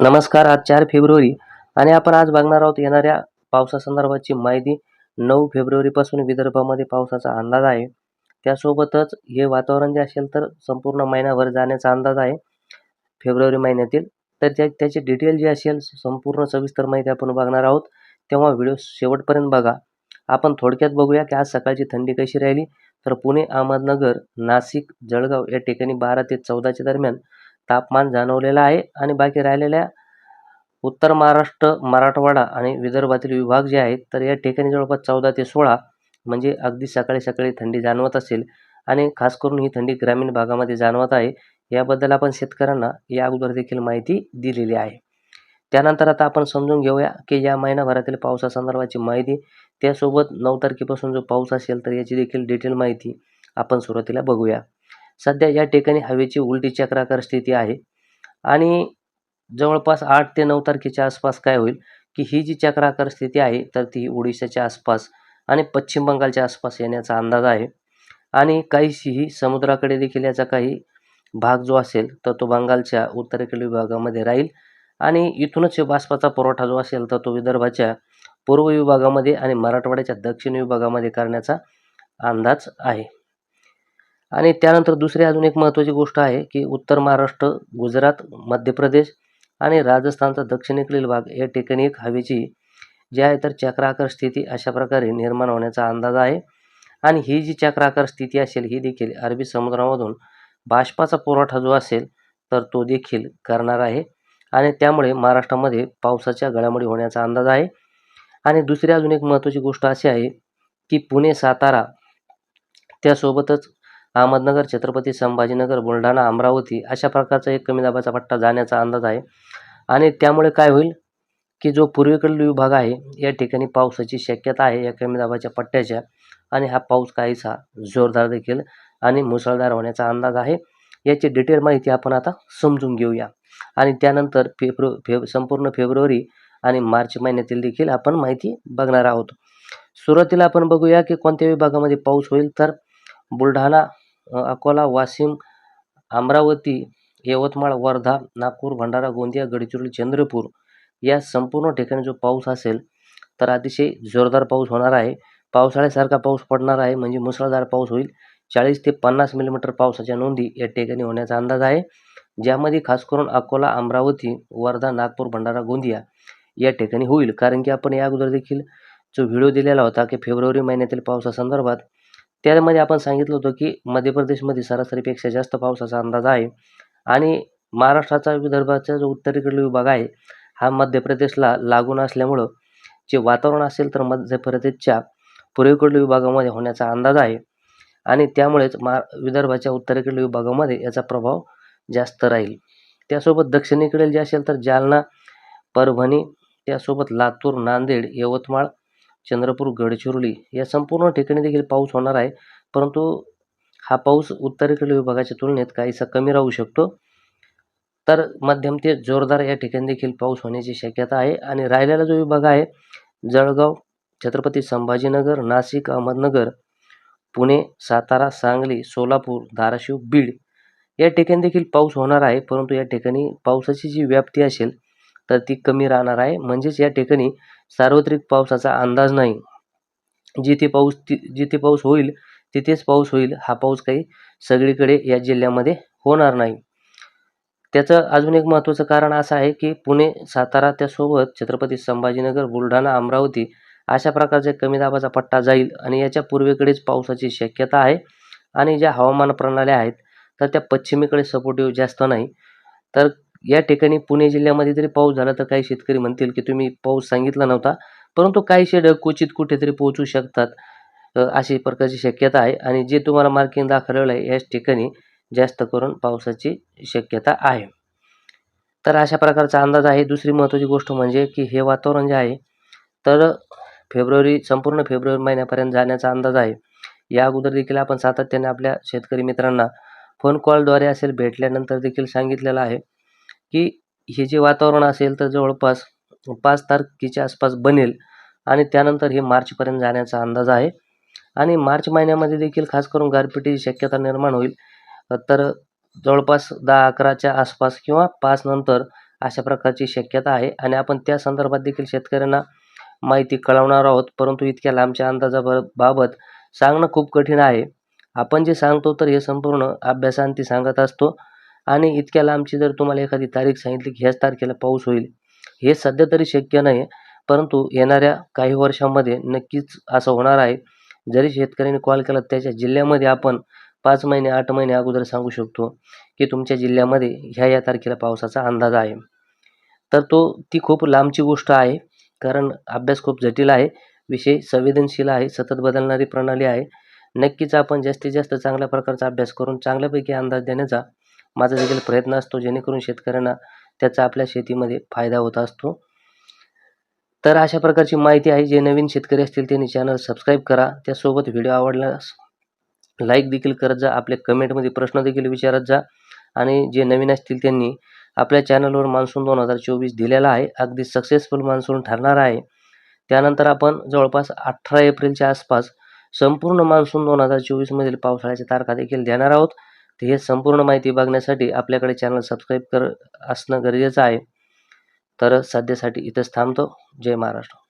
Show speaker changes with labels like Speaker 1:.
Speaker 1: नमस्कार आज चार फेब्रुवारी आणि आपण आज बघणार आहोत येणाऱ्या पावसासंदर्भाची माहिती. नऊ फेब्रुवारीपासून विदर्भामध्ये पावसाचा अंदाज आहे. त्यासोबतच हे वातावरण जे असेल तर संपूर्ण महिनाभर जाण्याचा अंदाज आहे. फेब्रुवारी महिन्यातील तर त्या त्याची डिटेल जी असेल संपूर्ण सविस्तर माहिती आपण बघणार आहोत. तेव्हा व्हिडिओ शेवटपर्यंत बघा. आपण थोडक्यात बघूया की आज सकाळची थंडी कशी राहिली. तर पुणे अहमदनगर नाशिक जळगाव या ठिकाणी बारा ते चौदाच्या दरम्यान तापमान जाणवलेलं आहे आणि बाकी राहिलेल्या उत्तर महाराष्ट्र मराठवाडा आणि विदर्भातील विभाग जे आहेत तर या ठिकाणी जवळपास चौदा ते सोळा म्हणजे अगदी सकाळी सकाळी थंडी जाणवत असेल आणि खास करून ही थंडी ग्रामीण भागामध्ये जाणवत आहे याबद्दल आपण शेतकऱ्यांना या अगोदर देखील माहिती दिलेली आहे. त्यानंतर आता आपण समजून घेऊया की या महिनाभरातील पावसासंदर्भाची माहिती त्यासोबत नऊ तारखेपासून जो पाऊस असेल तर याची देखील डिटेल माहिती आपण सुरुवातीला बघूया. सध्या या ठिकाणी हवेची उलटी चक्राकार स्थिती आहे. आणि जवळपास आठ ते नऊ तारखेच्या आसपास काय होईल की ही जी चक्राकार स्थिती आहे तर ती ओडिशाच्या आसपास आणि पश्चिम बंगालच्या आसपास येण्याचा अंदाज आहे. आणि काहीशीही समुद्राकडे देखील याचा काही भाग जो असेल तर तो बंगालच्या उत्तरेकडील विभागामध्ये राहील. आणि इथूनच बाष्पाचा पुरवठा जो असेल तर तो विदर्भाच्या पूर्व विभागामध्ये आणि मराठवाड्याच्या दक्षिण विभागामध्ये करण्याचा अंदाज आहे. आणि त्यानंतर दुसरी अजून एक महत्त्वाची गोष्ट आहे की उत्तर महाराष्ट्र गुजरात मध्य प्रदेश आणि राजस्थानचा दक्षिणेकडील भाग या ठिकाणी एक हवेची जी आहे तर चक्राकार स्थिती अशा प्रकारे निर्माण होण्याचा अंदाज आहे. आणि ही जी चक्राकार स्थिती असेल ही देखील अरबी समुद्रामधून बाष्पाचा पुरवठा जो असेल तर तो देखील करणार आहे. आणि त्यामुळे महाराष्ट्रामध्ये पावसाच्या घडामोडी होण्याचा अंदाज आहे. आणि दुसरी अजून एक महत्त्वाची गोष्ट अशी आहे की पुणे सातारा त्यासोबतच अहमदनगर छत्रपती संभाजीनगर बुलढाणा अमरावती अशा प्रकारचा एक कमी दाबाचा पट्टा जाण्याचा अंदाज आहे. आणि त्यामुळे काय होईल की जो पूर्वेकडील विभाग आहे या ठिकाणी पावसाची शक्यता आहे या कमी दाबाच्या पट्ट्याच्या. आणि हा पाऊस काहीसा जोरदार देखील आणि मुसळधार होण्याचा अंदाज आहे. याची डिटेल माहिती आपण आता समजून घेऊया. आणि त्यानंतर फेब्रु फेब संपूर्ण फेब्रुवारी आणि मार्च महिन्यातील देखील आपण माहिती बघणार आहोत. सुरुवातीला आपण बघूया की कोणत्या विभागामध्ये पाऊस होईल तर बुलढाणा अकोला वाशिम अमरावती यवतमाळ वर्धा नागपूर भंडारा गोंदिया गडचिरोली चंद्रपूर या संपूर्ण ठिकाणी जो पाऊस असेल तर अतिशय जोरदार पाऊस होणार आहे. पावसाळ्यासारखा पाऊस पडणार आहे म्हणजे मुसळधार पाऊस होईल. चाळीस ते पन्नास मिलीमीटर पावसाच्या नोंदी या ठिकाणी होण्याचा अंदाज आहे. ज्यामध्ये खास करून अकोला अमरावती वर्धा नागपूर भंडारा गोंदिया या ठिकाणी होईल. कारण की आपण या अगोदर देखील जो व्हिडिओ दिलेला होता की फेब्रुवारी महिन्यातील पावसासंदर्भात त्यामध्ये आपण सांगितलं होतं की मध्य प्रदेशमध्ये सरासरीपेक्षा जास्त पावसाचा अंदाज आहे. आणि महाराष्ट्राचा विदर्भाचा जो उत्तरेकडील विभाग आहे हा मध्य प्रदेशला लागून असल्यामुळं जे वातावरण असेल तर मध्य प्रदेशच्या पूर्वेकडील विभागामध्ये होण्याचा अंदाज आहे. आणि त्यामुळेच मा विदर्भाच्या उत्तरेकडील विभागामध्ये याचा प्रभाव जास्त राहील. त्यासोबत दक्षिणेकडील जे असेल तर जालना परभणी त्यासोबत लातूर नांदेड यवतमाळ चंद्रपूर गडचिरोली या संपूर्ण ठिकाणी देखील पाऊस होणार आहे. परंतु हा पाऊस उत्तरेकडील विभागाच्या तुलनेत काहीसा कमी राहू शकतो. तर मध्यम ते जोरदार या ठिकाणी देखील पाऊस होण्याची शक्यता आहे. आणि राहिलेला जो विभाग आहे जळगाव छत्रपती संभाजीनगर नाशिक अहमदनगर पुणे सातारा सांगली सोलापूर धाराशिव बीड या ठिकाणी देखील पाऊस होणार आहे. परंतु या ठिकाणी पावसाची जी व्याप्ती असेल तर ती कमी राहणार आहे. म्हणजेच या ठिकाणी सार्वत्रिक पावसाचा अंदाज नाही. जिथे पाऊस ति जिथे पाऊस होईल तिथेच पाऊस होईल हा पाऊस काही सगळीकडे या जिल्ह्यामध्ये होणार नाही. त्याचं अजून एक महत्त्वाचं कारण असं आहे की पुणे सातारा त्यासोबत छत्रपती संभाजीनगर बुलढाणा अमरावती अशा प्रकारचा कमी दाबाचा पट्टा जाईल आणि याच्या पूर्वेकडेच पावसाची शक्यता आहे आणि ज्या हवामान प्रणाल्या आहेत तर त्या पश्चिमेकडे सपोर्टिव्ह जास्त नाही. तर या ठिकाणी पुणे जिल्ह्यामध्ये जरी पाऊस झाला तर काही शेतकरी म्हणतील की तुम्ही पाऊस सांगितला नव्हता परंतु काही शेड क्वचित कुठेतरी पोहोचू शकतात अशी प्रकारची शक्यता आहे. आणि जे तुम्हाला मार्किंग दाखवलेलं आहे याच ठिकाणी जास्त करून पावसाची शक्यता आहे. तर अशा प्रकारचा अंदाज आहे. दुसरी महत्त्वाची गोष्ट म्हणजे की हे वातावरण जे आहे तर फेब्रुवारी संपूर्ण फेब्रुवारी महिन्यापर्यंत जाण्याचा अंदाज आहे. या अगोदर देखील आपण सातत्याने आपल्या शेतकरी मित्रांना फोन कॉलद्वारे असेल भेटल्यानंतर देखील सांगितलेलं आहे. की हे जे वातावरण असेल तर जवळपास पाच तारखेच्या आसपास बनेल आणि त्यानंतर हे मार्चपर्यंत जाण्याचा अंदाज आहे. आणि मार्च महिन्यामध्ये देखील खास करून गारपिटीची शक्यता निर्माण होईल. तर जवळपास दहा अकराच्या आसपास किंवा पाच नंतर अशा प्रकारची शक्यता आहे. आणि आपण त्या संदर्भात देखील शेतकऱ्यांना माहिती कळवणार आहोत. परंतु इतक्या लांबच्या अंदाजाब बाबत सांगणं खूप कठीण आहे. आपण जे सांगतो तर हे संपूर्ण अभ्यासांती सांगत असतो. आणि इतक्या लांबची जर तुम्हाला एखादी तारीख सांगितली की ह्याच तारखेला पाऊस होईल हे सध्या तरी शक्य नाही. परंतु येणाऱ्या काही वर्षांमध्ये नक्कीच असं होणार आहे. जरी शेतकऱ्यांनी कॉल केला त्याच्या जिल्ह्यामध्ये आपण पाच महिने आठ महिने अगोदर सांगू शकतो की तुमच्या जिल्ह्यामध्ये ह्या या तारखेला पावसाचा अंदाज आहे. तर तो ती खूप लांबची गोष्ट आहे कारण अभ्यास खूप जटिल आहे विषय संवेदनशील आहे सतत बदलणारी प्रणाली आहे. नक्कीच आपण जास्तीत जास्त चांगल्या प्रकारचा अभ्यास करून चांगल्यापैकी अंदाज देण्याचा माझा देखील प्रयत्न असतो जेणेकरून शेतकऱ्यांना त्याचा आपल्या शेतीमध्ये फायदा होत असतो. तर अशा प्रकारची माहिती आहे जे नवीन शेतकरी असतील त्यांनी चॅनल सबस्क्राईब करा. त्यासोबत व्हिडिओ आवडल्यास लाईक देखील करत जा आपल्या कमेंटमध्ये प्रश्न देखील विचारत जा. आणि जे नवीन असतील त्यांनी आपल्या चॅनलवर मान्सून दोन हजार चोवीस दिलेला आहे अगदी सक्सेसफुल मान्सून ठरणार आहे. त्यानंतर आपण जवळपास अठरा एप्रिलच्या आसपास संपूर्ण मान्सून दोन हजार चोवीसमधील पावसाळ्याच्या तारखा देखील देणार आहोत. तर हे संपूर्ण माहिती बघण्यासाठी आपल्याकडे चॅनल सबस्क्राईब कर असणं गरजेचं आहे. तर सध्यासाठी इथंच थांबतो. जय महाराष्ट्र.